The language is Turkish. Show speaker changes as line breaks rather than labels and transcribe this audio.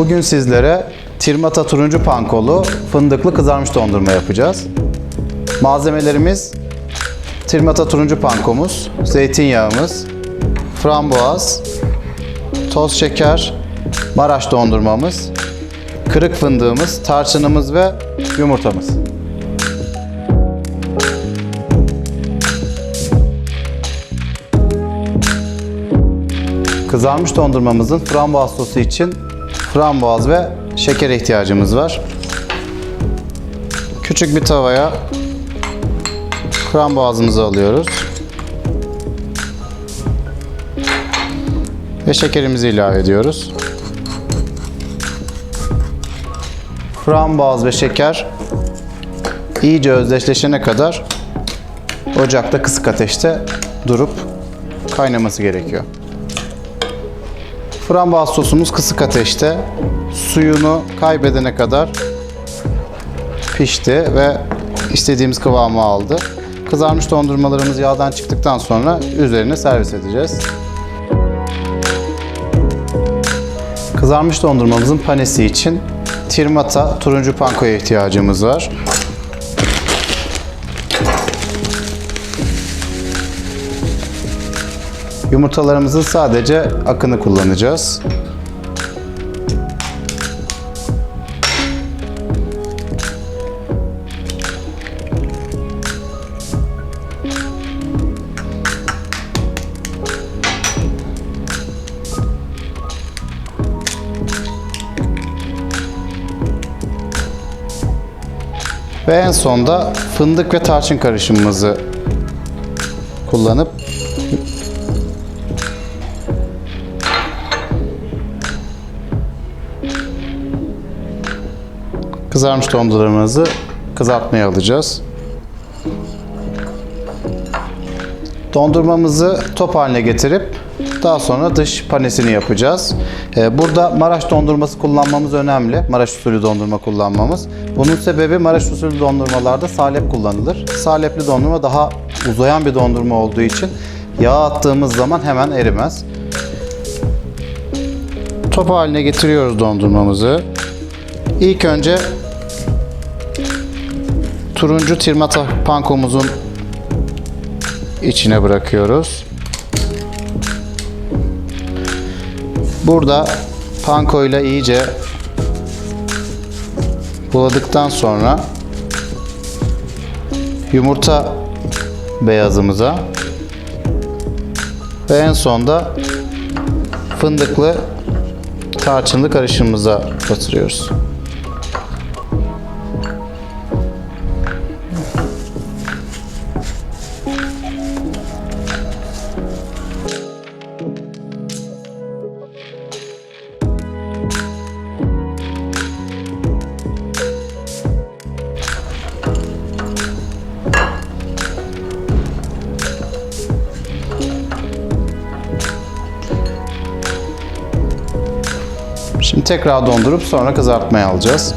Bugün sizlere Tirmata turuncu pankolu fındıklı kızarmış dondurma yapacağız. Malzemelerimiz Tirmata turuncu pankomuz, zeytinyağımız, frambuaz, toz şeker, Maraş dondurmamız, kırık fındığımız, tarçınımız ve yumurtamız. Kızarmış dondurmamızın frambuaz sosu için frambuaz ve şekere ihtiyacımız var. Küçük bir tavaya frambuazımızı alıyoruz. Ve şekerimizi ilave ediyoruz. Frambuaz ve şeker iyice özdeşleşene kadar ocakta kısık ateşte durup kaynaması gerekiyor. Frambuaz sosumuz kısık ateşte suyunu kaybedene kadar pişti ve istediğimiz kıvamı aldı. Kızarmış dondurmalarımız yağdan çıktıktan sonra üzerine servis edeceğiz. Kızarmış dondurmamızın panesi için tirmata turuncu pankoya ihtiyacımız var. Yumurtalarımızın sadece akını kullanacağız. Ve en sonda fındık ve tarçın karışımımızı kullanıp kızarmış dondurmamızı kızartmaya alacağız. Dondurmamızı top haline getirip daha sonra dış panesini yapacağız. Ee, Burada Maraş dondurması kullanmamız önemli. Maraş usulü dondurma kullanmamız. Bunun sebebi Maraş usulü dondurmalarda salep kullanılır. Salepli dondurma daha uzayan bir dondurma olduğu için yağ attığımız zaman hemen erimez. Top haline getiriyoruz dondurmamızı. İlk önce turuncu tirmata pankomuzun içine bırakıyoruz. Burada panko ile iyice buladıktan sonra yumurta beyazımıza ve en sonda fındıklı tarçınlı karışımımıza batırıyoruz. Şimdi tekrar dondurup sonra kızartmaya alacağız.